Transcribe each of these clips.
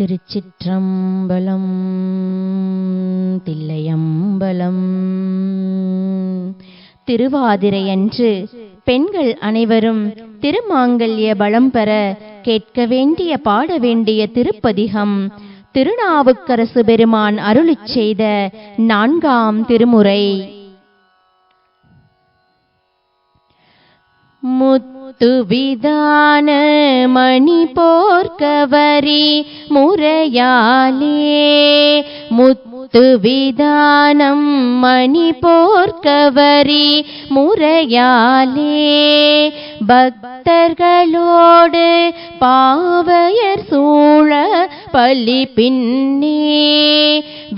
திருச்சிற்றம்பலம் தில்லையம்பலம். திருவாதிரையன்று பெண்கள் அனைவரும் திருமாங்கல்ய பலம் பெற கேட்க வேண்டிய பாட வேண்டிய திருப்பதிகம் திருநாவுக்கரசு பெருமான் அருளிச் செய்த நான்காம் திருமுறை. துவிதான மணி போர்க்கவரி முறையாலே முத்து முத்து விதானம் மணி போர்க்கவரி முறையாலே பக்தர்களோடு பாவையர் சூழ பள்ளி பின்னே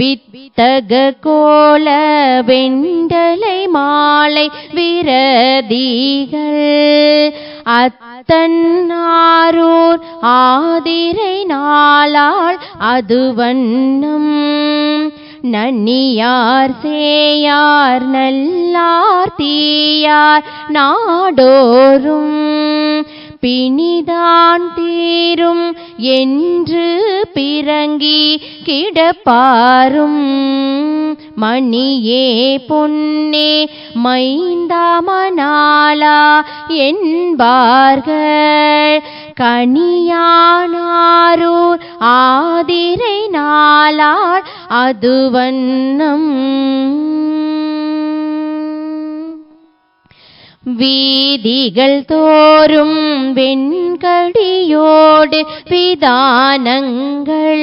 வித்தக கோல வெண்டலை மாலை விரதிகள் அத்தன்னாரூர் ஆதிரை நாளாள் அதுவண்ணம் வண்ணம் நன்னியார் சேயார் நல்லார் தீயார் நாடோறும் பிணிதான் தீரும் என்று பிறங்கி கிடப்பாரும். மணியே பொன்னே மைந்தாமனாலா என்பார்கள். கனியானாரூர் ஆதிரை நாளார் அதுவண்ணம். வீதிகள் தோறும் வெண்கடியோடு விதானங்கள்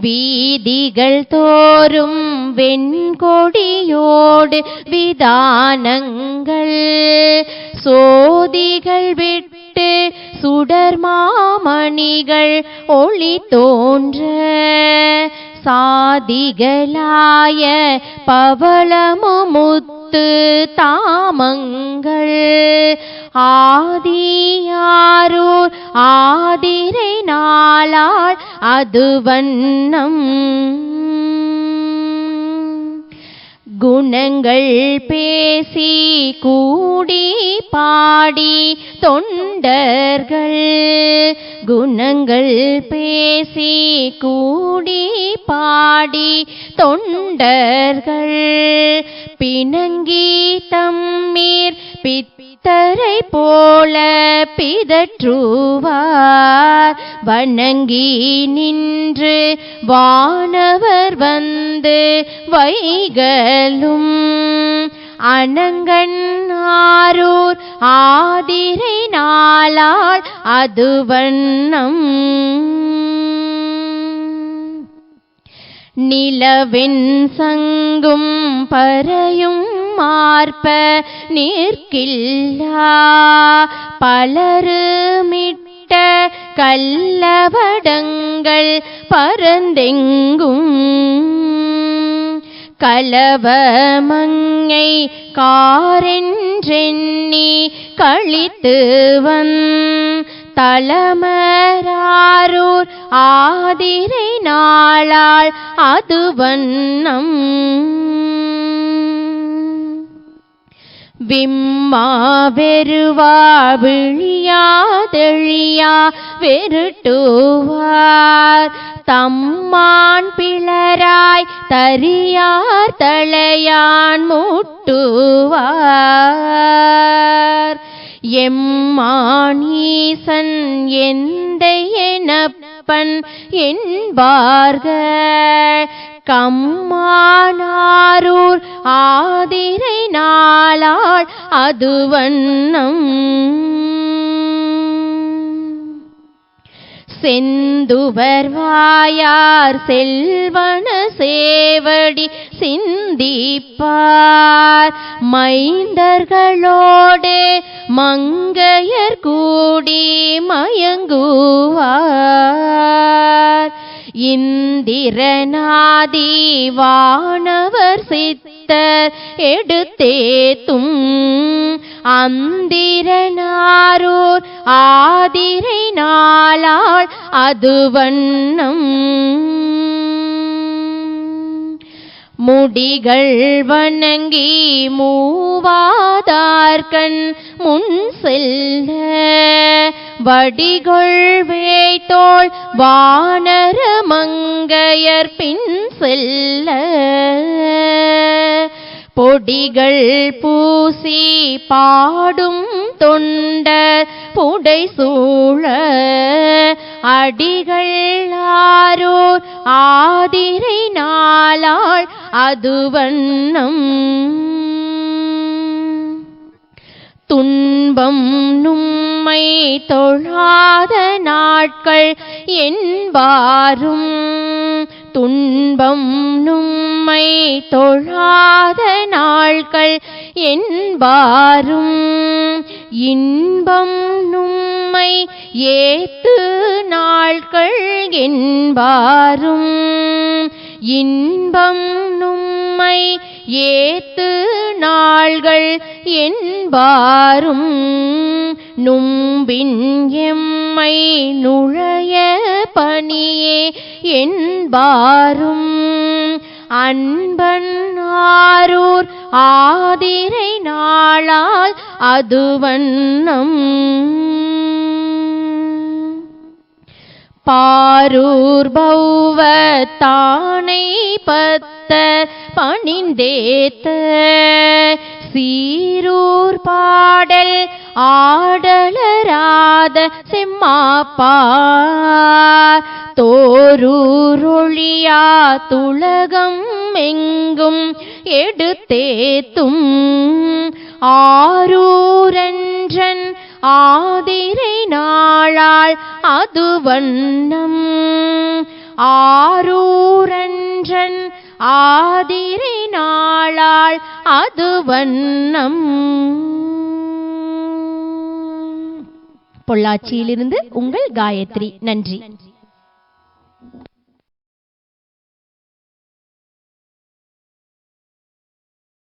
வீதிகள் தோறும் வெண்கொடியோடு விதானங்கள். சோதிகள் விட்டு சுடர் மாமணிகள் ஒளி தோன்ற. சாதிகளாய பவளமுத்து தாமங்கள். ஆதியாரூர் ஆதி நாளால் அது வண்ணம். குணங்கள் பேசி கூடி பாடி தொண்டர்கள். குணங்கள் பேசி கூடி பாடி தொண்டர்கள். பிணங்கி தம்மீர் பித்தரை போல பிதற்றுவார். வணங்கி நின்று வானவர் வந்து வைகளும் அனங்கன் ஆரூர் ஆதிரை நாளால் அது வண்ணம். நிலவின் சங்கும் பறையும் மார்ப நிற்கில்லா. பலரு பலருமிட்ட கல்லவடங்கள் பரந்தெங்கும். கலவமங்கை காரென்றெண்ணி கழித்து வந் தலமராரூர் ஆதிரை நாளாள் அது வண்ணம். விம்மா வெறுவா விழியாதெழியா வெருட்டுவார் தம்மான் பிளராய் தரியார் தலையான் முட்டுவார். எம்மானீசன் எந்த எனப்பன் என்பார்கள். கம்மானாரூர் ஆதிரை நாளாள் அதுவண்ணம். செந்துவர் வாயார் செல்வன சேவடி சிந்திப்பார். மைந்தர்களோடு மங்கையர் கூடி மயங்குவார். இந்திரநாதி வானவர் சித்தர் எடுத்தேத்தும் அந்திரனாரூர் ஆதிரை நாளாள் அதுவண்ணம். முடிகள் வணங்கி மூவாதார்கண் முன் செல்ல. வடிகொள் வேய்த்தோள் வானர மங்கையர் பின் செல்ல. பொடிகள் பூசி பாடும் தொண்டர் புடை சூழ. அடிகள் ஆரோர் ஆதிரை நாளாள் அதுவண்ணம் துன்பம் நும்மை தொழாத நாட்கள் என்பாரும். துன்பம் நும் நம்மை தொழாத நாள்கள் என்பாரும். இன்பம் நம்மை ஏத்து நாள்கள் என்பாரும். இன்பம் நம்மை ஏத்து நாள்கள் என்பாரும். நும்பின் எம்மை நுழைய பணியே என்பாரும். அன்பன் ஆரூர் ஆதிரை நாளால் அது வண்ணம். பாரூர் பௌவ தானை பத்த பணிந்தேத்த சீரூர் பாடல் ஆடலராத செம்மாப்பா தோரூரொழியா துலகம் எங்கும் எடுத்தேத்தும். ஆரூரன்றன் ஆதிரை நாளாள் அது வண்ணம். ஆரூரன்றன் ஆதிரை நாளாள் அது வண்ணம். பொள்ளாச்சியிலிருந்து உங்கள் காயத்ரி. நன்றி.